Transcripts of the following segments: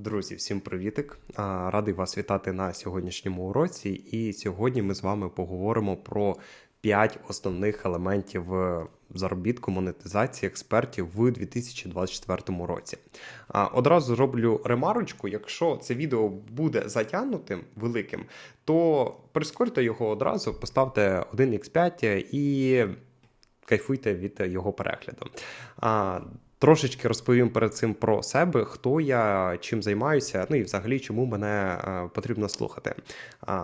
Друзі, всім привітик! Радий вас вітати на сьогоднішньому уроці. І сьогодні ми з вами поговоримо про 5 основних елементів е, заробітку монетизації експертів в 2024 році. Одразу зроблю ремарочку: якщо це відео буде затягнутим великим, то прискорте його одразу, поставте 1x5 і кайфуйте від його перегляду. Трошечки розповім перед цим про себе, хто я, чим займаюся, ну і взагалі чому мене е, потрібно слухати.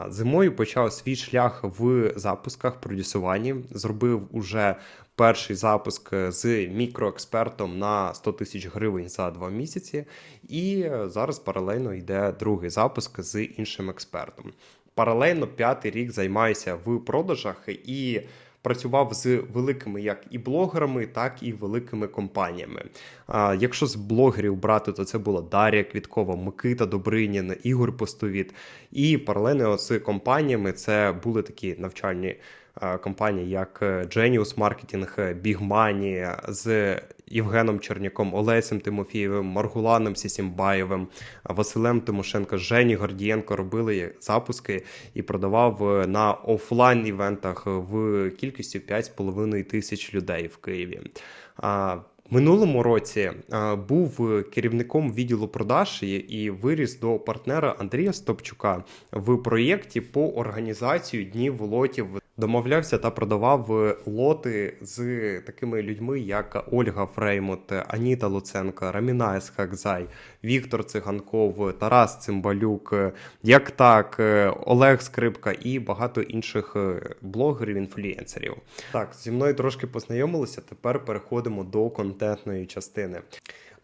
Зимою почав свій шлях в запусках, продюсуванні. Зробив уже перший запуск з мікроекспертом на 100 тисяч гривень за два місяці, і зараз паралельно йде другий запуск з іншим експертом. Паралельно п'ятий рік займаюся в продажах і працював з великими як і блогерами, так і великими компаніями. А, Якщо з блогерів брати, то це була Дар'я Квіткова, Микита Добринін, Ігор Постовіт. І паралельно з компаніями це були такі навчальні компанії, як Genius Marketing, Big Money, з Євгеном Черняком, Олесем Тимофієвим, Маргуланом Сісімбаєвим, Василем Тимошенко, Жені Гордієнко робили запуски і продавав на офлайн івентах в кількістю 5,5 тисяч людей в Києві. Минулому році був керівником відділу продаж і виріс до партнера Андрія Стопчука в проєкті по організацію днів лотів домовлявся та продавав лоти з такими людьми, як Ольга Фреймут, Аніта Луценко, Раміна Есхакзай, Віктор Циганков, Тарас Цимбалюк, як так, Олег Скрипка і багато інших блогерів, інфлюенсерів. Так, зі мною трошки познайомилися. Тепер переходимо до контентної частини.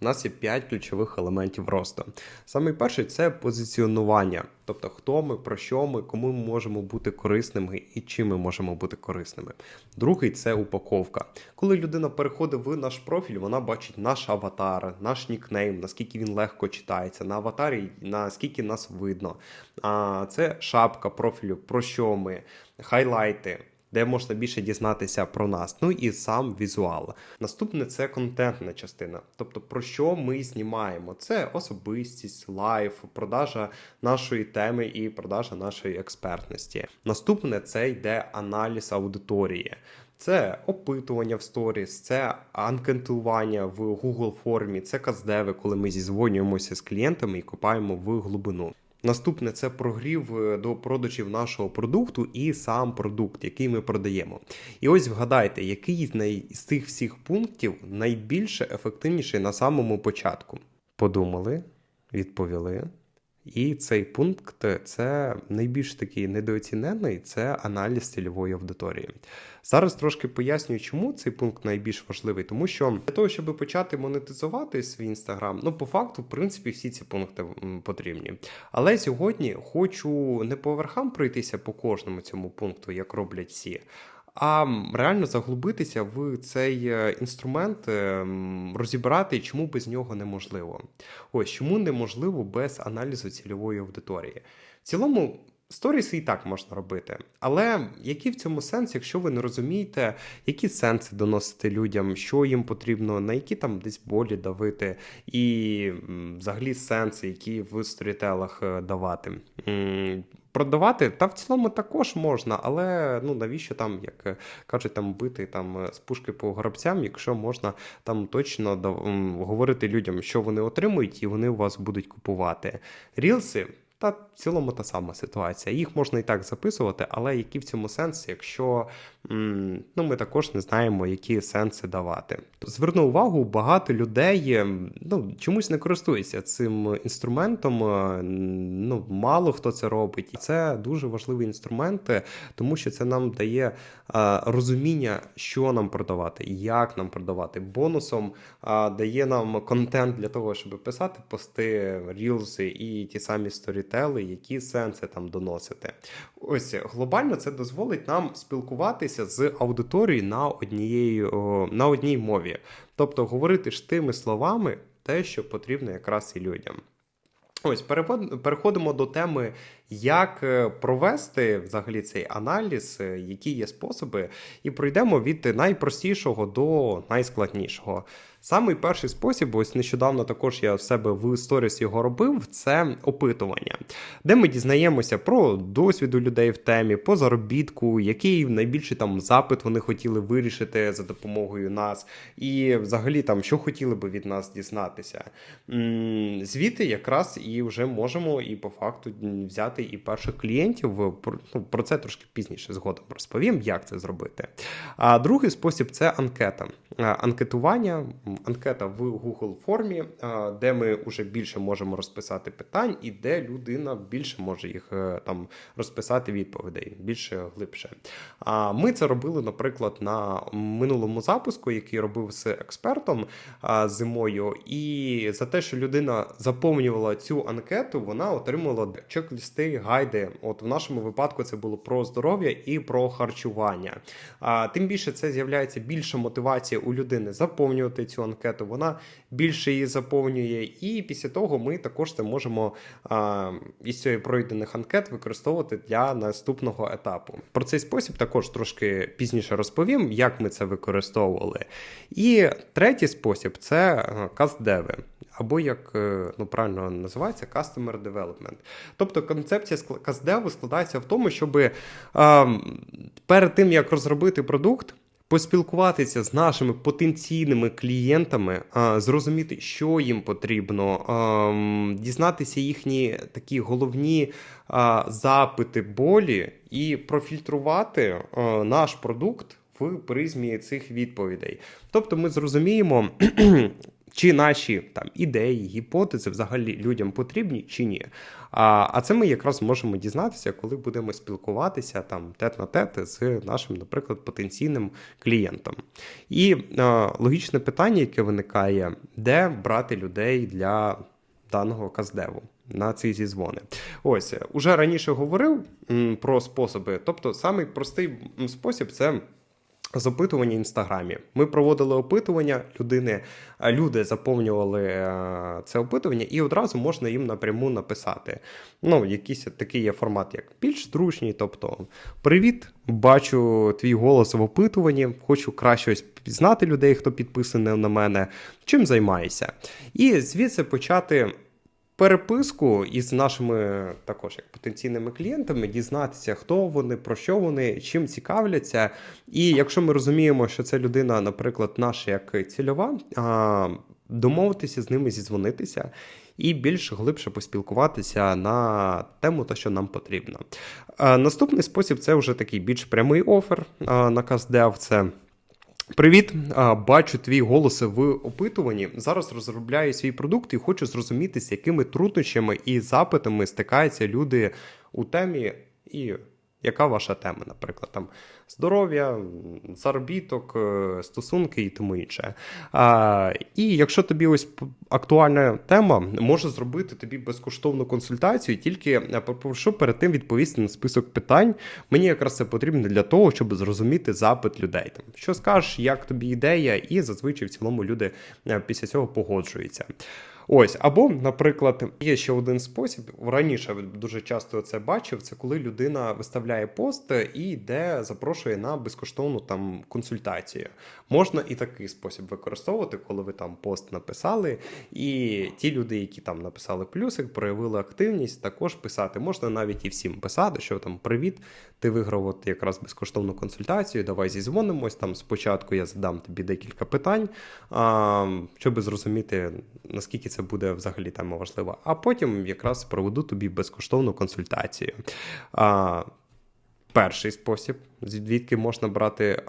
У нас є 5 ключових елементів росту. Саме перший це позиціонування, тобто хто ми, про що ми, кому ми можемо бути корисними і чим ми можемо бути корисними. Другий це упаковка. Коли людина переходить в наш профіль, вона бачить наш аватар, наш нікнейм, наскільки він легко читається, на аватарі, наскільки нас видно. А це шапка профілю, про що ми, хайлайти де можна більше дізнатися про нас. Ну і сам візуал. Наступне це контентна частина. Тобто, про що ми знімаємо? Це особистість, лайф, продажа нашої теми і продажа нашої експертності. Наступне це йде аналіз аудиторії. Це опитування в сторіс, це анкетування в Google формі, це каздеви, коли ми зізвонюємося з клієнтами і копаємо в глибину. Наступне це прогрів е, до продажів нашого продукту і сам продукт, який ми продаємо. І ось вгадайте, який з цих всіх пунктів найбільше ефективніший на самому початку. Подумали, відповіли. І цей пункт це найбільш такий недооцінений це аналіз цільової аудиторії. Зараз трошки пояснюю, чому цей пункт найбільш важливий, тому що для того, щоб почати монетизувати свій інстаграм, ну по факту, в принципі, всі ці пункти потрібні. Але сьогодні хочу не по верхам пройтися по кожному цьому пункту, як роблять всі а реально заглубитися в цей е, інструмент, е, розібрати, чому без нього неможливо. Ось чому неможливо без аналізу цільової аудиторії. В цілому. Сторіси і так можна робити, але який в цьому сенс, якщо ви не розумієте, які сенси доносити людям, що їм потрібно, на які там десь болі давити, і взагалі сенси, які в сторітелах е, давати. Продавати, та в цілому також можна, але ну навіщо там, як е, кажуть, там бити там е, з пушки по грабцям, якщо можна там точно говорити людям, що вони отримують, і вони у вас будуть купувати. Рілси та в цілому та сама ситуація. Їх можна і так записувати, але який в цьому сенс, якщо ну, ми також не знаємо, які сенси давати. Зверну увагу, багато людей ну, чомусь не користуються цим інструментом. Е, ну, Мало хто це робить. І це дуже важливий інструмент, тому що це нам дає е, розуміння, що нам продавати, як нам продавати. Бонусом а, дає нам контент для того, щоб писати пости, рілзи і ті самі сторітели, які сенси там доносити. Ось глобально це дозволить нам спілкуватися з аудиторією на однієї, на одній мові. Тобто говорити ж тими словами те, що потрібно якраз і людям. Ось переходимо до теми, як е, провести взагалі цей аналіз, е, які є способи, і пройдемо від найпростішого до найскладнішого. Самий перший спосіб, ось нещодавно також я в себе в сторіс його робив, це опитування, де ми дізнаємося про досвіду людей в темі, по заробітку, який найбільший там запит вони хотіли вирішити за допомогою нас, і взагалі там що хотіли би від нас дізнатися. Звідти якраз і вже можемо і по факту взяти і перших клієнтів. Ну, про це трошки пізніше згодом розповім, як це зробити. А другий спосіб це анкета. Анкетування, анкета в Google формі, де ми вже більше можемо розписати питань, і де людина більше може їх е, там розписати відповідей, більше глибше. А ми це робили, наприклад, на минулому запуску, який робив з експертом зимою. І за те, що людина заповнювала цю анкету, вона отримала гайди. От в нашому випадку це було про здоров'я і про харчування. А тим більше це з'являється більша мотивація у людини заповнювати цю анкету. Вона більше її заповнює, і після того ми також це можемо а, із цієї пройдених анкет використовувати для наступного етапу. Про цей спосіб також трошки пізніше розповім, як ми це використовували. І третій спосіб це кастдеви. Або як е, ну правильно називається Customer Development. Тобто концепція кастдеву складається в тому, щоб е, перед тим як розробити продукт, поспілкуватися з нашими потенційними клієнтами, зрозуміти, що їм потрібно, дізнатися їхні такі головні запити, болі, і профільтрувати наш продукт в призмі цих відповідей. Тобто, ми зрозуміємо. Чи наші там ідеї, гіпотези взагалі людям потрібні чи ні? А, а це ми якраз можемо дізнатися, коли будемо спілкуватися там тет на тет з нашим, наприклад, потенційним клієнтом. І а, логічне питання, яке виникає, де брати людей для даного каздеву. На ці зізвони. Ось уже раніше говорив м, про способи. Тобто, самий простий спосіб це з опитування в інстаграмі. Ми проводили опитування людини, люди заповнювали е, це опитування, і одразу можна їм напряму написати. Ну, якийсь такий є формат, як більш зручний. Тобто, привіт, бачу твій голос в опитуванні, хочу краще ось пізнати людей, хто підписаний на мене. Чим займаєшся? І звідси почати переписку із нашими також як потенційними клієнтами, дізнатися, хто вони, про що вони, чим цікавляться. І якщо ми розуміємо, що це людина, наприклад, наша як цільова, домовитися з ними зізвонитися. І більш глибше поспілкуватися на тему, та що нам потрібно. Наступний спосіб це вже такий більш прямий офер на CastDev. Це Привіт, бачу твій голос в опитуванні. Зараз розробляю свій продукт і хочу зрозуміти, з якими труднощами і запитами стикаються люди у темі, і яка ваша тема, наприклад, там здоров'я, заробіток, е, стосунки і тому інше. А, і якщо тобі ось актуальна тема, може зробити тобі безкоштовну консультацію, тільки е, попрошу перед тим відповісти на список питань. Мені якраз це потрібно для того, щоб зрозуміти запит людей. Там, що скажеш, як тобі ідея, і зазвичай в цілому люди е, після цього погоджуються. Ось, або, наприклад, є ще один спосіб. Раніше дуже часто це бачив. Це коли людина виставляє пост і йде, запрошує на безкоштовну там консультацію. Можна і такий спосіб використовувати, коли ви там пост написали, і ті люди, які там написали плюсик, проявили активність, також писати. Можна навіть і всім писати, що там привіт, ти виграв от якраз безкоштовну консультацію. Давай зізвонимось. Там спочатку я задам тобі декілька питань, а, щоб зрозуміти, наскільки це буде взагалі тема важлива. А потім якраз проведу тобі безкоштовну консультацію. А, перший спосіб, звідки можна брати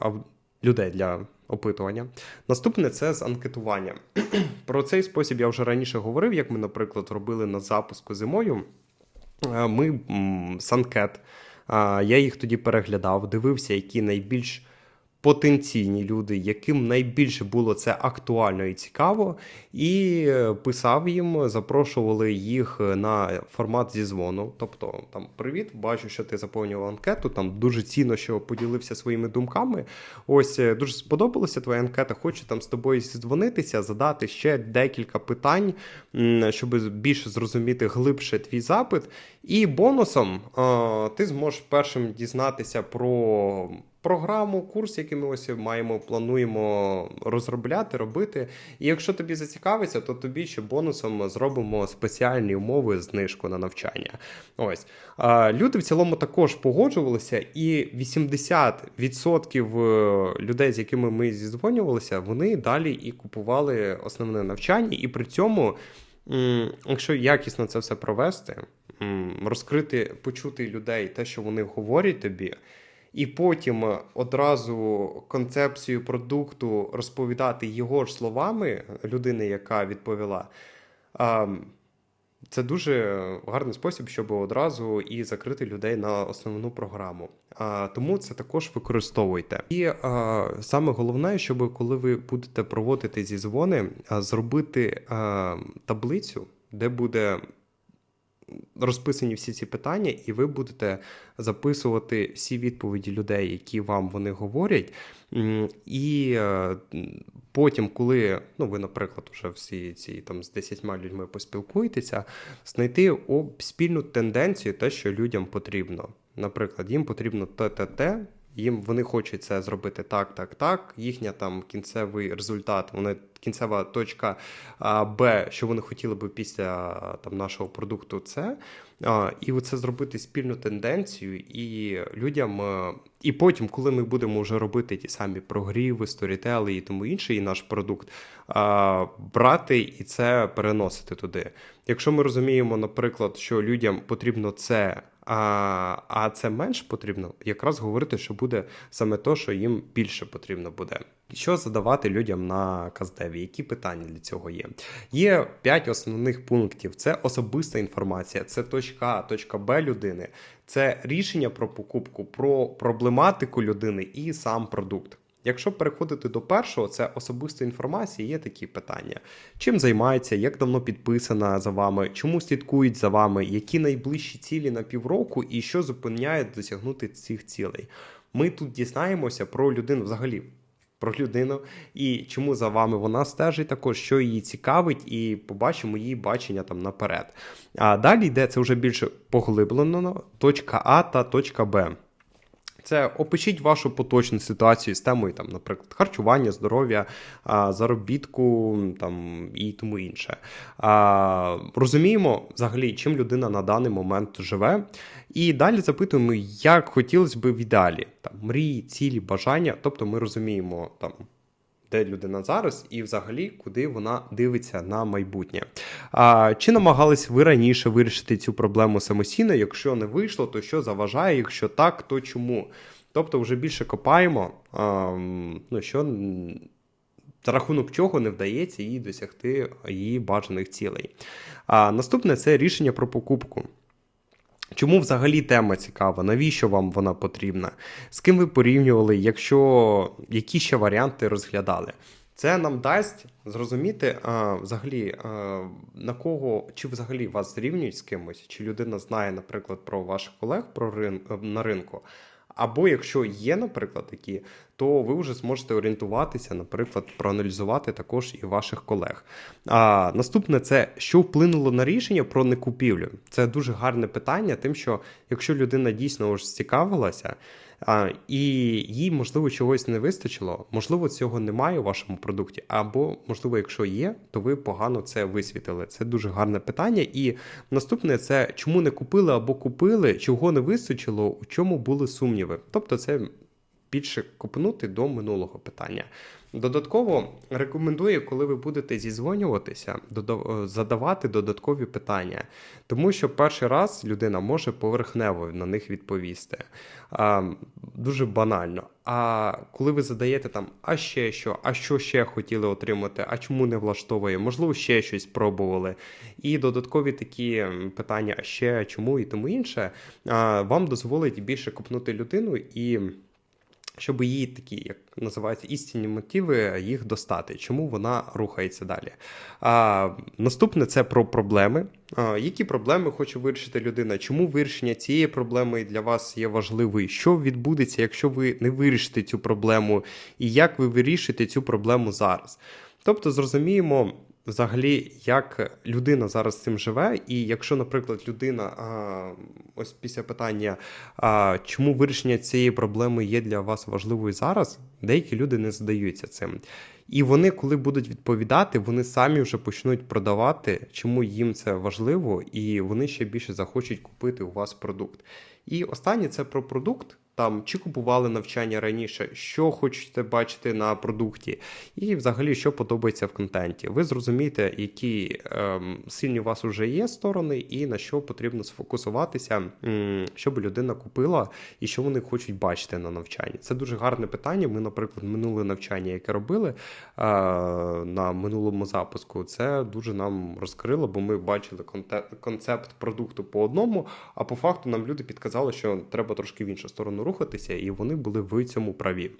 людей для опитування. Наступне це з анкетуванням. Про цей спосіб я вже раніше говорив, як ми, наприклад, робили на запуску зимою. Ми з анкет. Я їх тоді переглядав, дивився, які найбільш потенційні люди, яким найбільше було це актуально і цікаво, і е, писав їм, запрошували їх на формат зізвону. Тобто, там привіт, бачу, що ти заповнював анкету. Там дуже цінно, що поділився своїми думками. Ось е, дуже сподобалася твоя анкета. Хочу там з тобою зідзвонитися, задати ще декілька питань, щоб більше зрозуміти глибше твій запит. І бонусом ти зможеш першим дізнатися про програму, курс, який ми ось маємо, плануємо розробляти, робити. І якщо тобі зацікавиться, то тобі ще бонусом зробимо спеціальні умови знижку на навчання. Ось люди в цілому також погоджувалися, і 80% е, людей, з якими ми зізвонювалися, вони далі і купували основне навчання, і при цьому. Якщо якісно це все провести, розкрити, почути людей те, що вони говорять тобі, і потім е, одразу концепцію продукту розповідати його ж словами людини, яка відповіла. Це дуже гарний спосіб, щоб одразу і закрити людей на основну програму. А, Тому це також використовуйте. І а, саме головне, щоб коли ви будете проводити зізвони, а, зробити а, таблицю, де буде розписані всі ці питання, і ви будете записувати всі відповіді людей, які вам вони говорять. І е, потім, коли ну, ви, наприклад, вже всі ці там з 10 людьми поспілкуєтеся, знайти спільну тенденцію, те, що людям потрібно. Наприклад, їм потрібно те, те, те. Їм вони хочуть це зробити так, так, так. Їхня там кінцевий результат, вони кінцева точка Б, що вони хотіли би після там нашого продукту, це. І оце зробити спільну тенденцію, і людям. е, І потім, коли ми будемо вже робити ті самі прогріви, сторітели і тому інше, і наш продукт, брати і це переносити туди. Якщо ми розуміємо, наприклад, що людям потрібно це. А, а це менш потрібно, якраз говорити, що буде саме то, що їм більше потрібно буде. Що задавати людям на каздеві? Які питання для цього є? Є п'ять основних пунктів: це особиста інформація, це точка А, точка Б людини, це рішення про покупку, про проблематику людини і сам продукт. Якщо переходити до першого, це особиста інформація, є такі питання: чим займається, як давно підписана за вами, чому слідкують за вами, які найближчі цілі на півроку і що зупиняє досягнути цих цілей. Ми тут дізнаємося про людину взагалі. Про людину і чому за вами вона стежить, також що її цікавить, і побачимо її бачення там наперед. А далі йде це вже більше поглиблено точка А та точка Б. Це опишіть вашу поточну ситуацію з темою, там, наприклад, харчування, здоров'я, заробітку там, і тому інше. Розуміємо взагалі, чим людина на даний момент живе. І далі запитуємо, як хотілося б в ідеалі. Там, мрії, цілі, бажання. Тобто ми розуміємо, там, де людина зараз, і взагалі куди вона дивиться на майбутнє. А, Чи намагались ви раніше вирішити цю проблему самостійно? Якщо не вийшло, то що заважає? Якщо так, то чому? Тобто, вже більше копаємо, а, ну що за рахунок чого не вдається їй досягти її бажаних цілей. А наступне це рішення про покупку. Чому взагалі тема цікава? Навіщо вам вона потрібна? З ким ви порівнювали, якщо які ще варіанти розглядали? Це нам дасть зрозуміти а, взагалі, а, на кого чи взагалі вас зрівнюють з кимось, чи людина знає, наприклад, про ваших колег про рин, на ринку. Або якщо є, наприклад, такі, то ви вже зможете орієнтуватися, наприклад, проаналізувати також і ваших колег. А наступне це що вплинуло на рішення про некупівлю. Це дуже гарне питання, тим, що якщо людина дійсно ж цікавилася, і їй, можливо, чогось не вистачило, можливо, цього немає у вашому продукті, або, можливо, якщо є, то ви погано це висвітили. Це дуже гарне питання. І наступне це чому не купили або купили, чого не вистачило, у чому були сумніви. Тобто, це більше копнути до минулого питання. Додатково рекомендую, коли ви будете зізвонюватися, задавати додаткові питання, тому що перший раз людина може поверхнево на них відповісти. Дуже банально. А коли ви задаєте там, а ще що, а що ще хотіли отримати, а чому не влаштовує, можливо, ще щось пробували. І додаткові такі питання, а ще чому і тому інше, вам дозволить більше копнути людину і щоб її такі, як називаються, істинні мотиви, їх достати, чому вона рухається далі. А, Наступне це про проблеми. А, Які проблеми хоче вирішити людина? Чому вирішення цієї проблеми для вас є важливою? Що відбудеться, якщо ви не вирішите цю проблему, і як ви вирішите цю проблему зараз? Тобто, зрозуміємо. Взагалі, як людина зараз цим живе, і якщо, наприклад, людина а, ось після питання, а, чому вирішення цієї проблеми є для вас важливою зараз, деякі люди не задаються цим. І вони, коли будуть відповідати, вони самі вже почнуть продавати, чому їм це важливо, і вони ще більше захочуть купити у вас продукт. І останнє це про продукт. Там чи купували навчання раніше, що хочете бачити на продукті, і взагалі що подобається в контенті. Ви зрозумієте, які ем, сильні у вас вже є сторони, і на що потрібно сфокусуватися, щоб людина купила і що вони хочуть бачити на навчанні. Це дуже гарне питання. Ми, наприклад, минуле навчання, яке робили е, на минулому запуску, це дуже нам розкрило, бо ми бачили концепт продукту по одному, а по факту нам люди підказали, що треба трошки в іншу сторону рухатися, і вони були в цьому праві.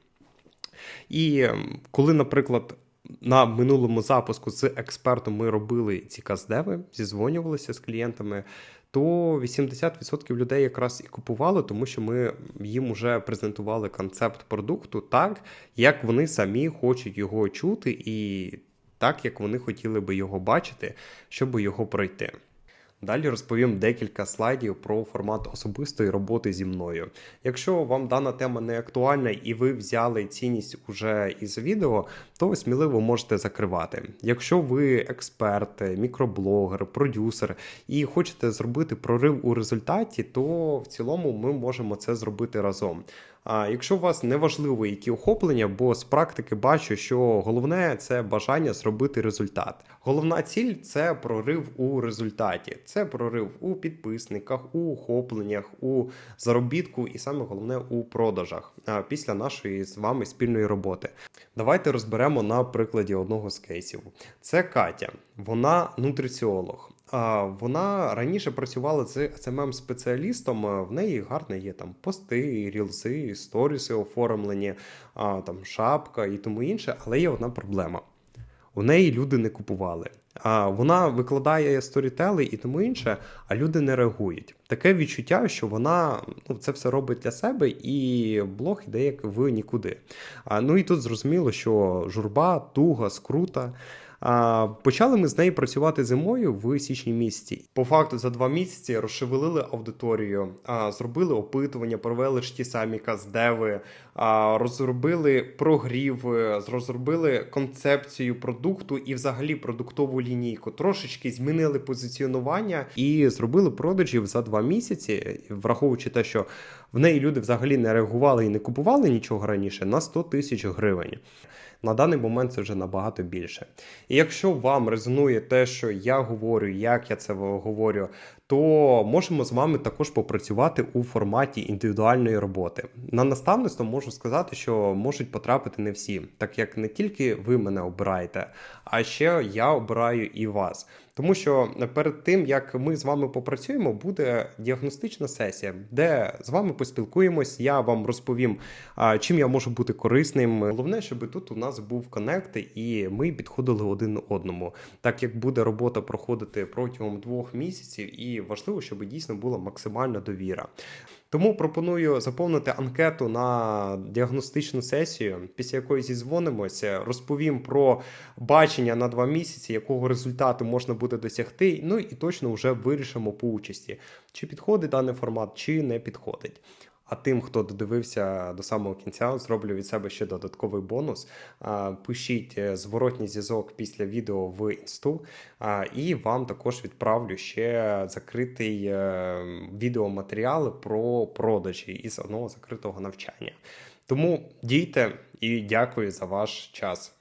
І ем, коли, наприклад, на минулому запуску з експертом ми робили ці каздеви, зізвонювалися з клієнтами, то 80% людей якраз і купували, тому що ми їм вже презентували концепт продукту так, як вони самі хочуть його чути, і так, як вони хотіли би його бачити, щоб його пройти. Далі розповім декілька слайдів про формат особистої роботи зі мною. Якщо вам дана тема не актуальна і ви взяли цінність уже із відео, то сміливо можете закривати. Якщо ви експерт, мікроблогер, продюсер і хочете зробити прорив у результаті, то в цілому ми можемо це зробити разом. А якщо у вас не важливо, які охоплення, бо з практики бачу, що головне це бажання зробити результат. Головна ціль це прорив у результаті. Це прорив у підписниках, у охопленнях, у заробітку і саме головне у продажах після нашої з вами спільної роботи. Давайте розберемо на прикладі одного з кейсів. Це Катя, вона нутриціолог. Вона раніше працювала з smm спеціалістом В неї гарне є там пости, рілси, сторіси оформлені, там шапка і тому інше. Але є одна проблема: у неї люди не купували. А вона викладає сторітели і тому інше, а люди не реагують. Таке відчуття, що вона ну, це все робить для себе, і блог іде як в нікуди. А, Ну і тут зрозуміло, що журба, туга, скрута. Почали ми з нею працювати зимою в січні місяці. По факту, за два місяці розшевелили аудиторію, зробили опитування, провели ж ті самі каздеви, розробили прогрів, розробили концепцію продукту і взагалі продуктову лінійку. Трошечки змінили позиціонування і зробили продажів за два місяці, враховуючи те, що в неї люди взагалі не реагували і не купували нічого раніше на 100 тисяч гривень. На даний момент це вже набагато більше. І якщо вам резонує те, що я говорю, як я це говорю, то можемо з вами також попрацювати у форматі індивідуальної роботи. На наставництво можу сказати, що можуть потрапити не всі, так як не тільки ви мене обираєте, а ще я обираю і вас. Тому що перед тим як ми з вами попрацюємо, буде діагностична сесія, де з вами поспілкуємось. Я вам розповім, чим я можу бути корисним. Головне, щоб тут у нас був коннект, і ми підходили один одному, так як буде робота проходити протягом двох місяців, і важливо, щоб дійсно була максимальна довіра. Тому пропоную заповнити анкету на діагностичну сесію, після якої зізвонимося, розповім про бачення на два місяці, якого результату можна буде досягти. Ну і точно вже вирішимо по участі, чи підходить даний формат, чи не підходить. А тим, хто додивився до самого кінця, зроблю від себе ще додатковий бонус. Пишіть е, зворотній зв'язок після відео в інсту, і вам також відправлю ще закритий е, відеоматеріал про продажі із одного закритого навчання. Тому дійте і дякую за ваш час.